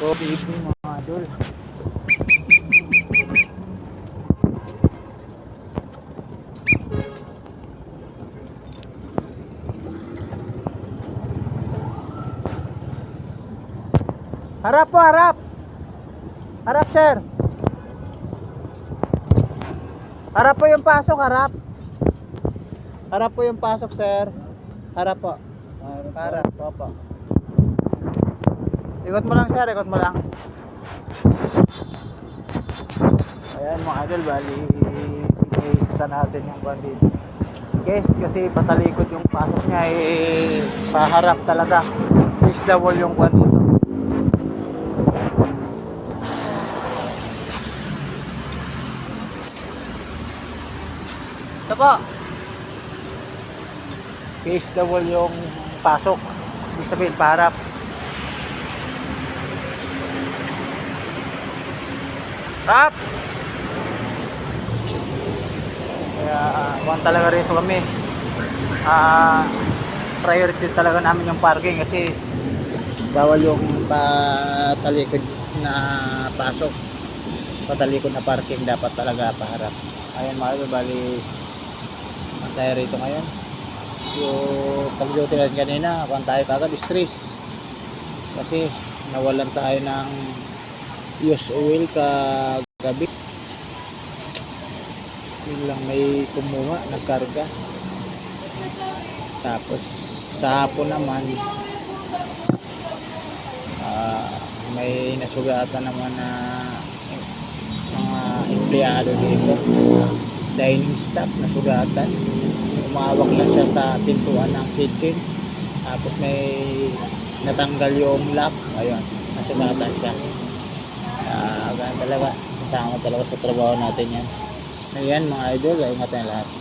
Good evening mga idol. Harap po, harap. Harap, sir. Harap po yung pasok, harap. Harap po yung pasok, sir. Harap po. Harap, po. Ikot mo lang, sir. Ikot mo lang. Ayan mga idol, bali sinisita natin yung bandit. Guest kasi patalikod yung pasok niya eh paharap talaga. Face the wall yung kwan dito. Ito po. Face the wall yung pasok. Ibig sabihin, paharap. Up! Kaya, uh, talaga rito kami. Ah, priority talaga namin yung parking kasi bawal yung patalikod na pasok. Patalikod na parking dapat talaga paharap. Ayan mga bali ang tayo rito ngayon. Yung pag-duty natin kanina, kung tayo kagad, stress. Kasi nawalan tayo ng use oil kagabi. Yun lang may kumuha, nagkarga. Tapos sa hapon naman ah, may nasugatan naman na mga empleyado dito. Dining staff nasugatan. Umawak lang siya sa pintuan ng kitchen. Tapos may natanggal yung lock. Ayun nasugatan siya Ah, ganun talaga. Kasama talaga sa trabaho natin yan. Ayan mga idol ingat na lahat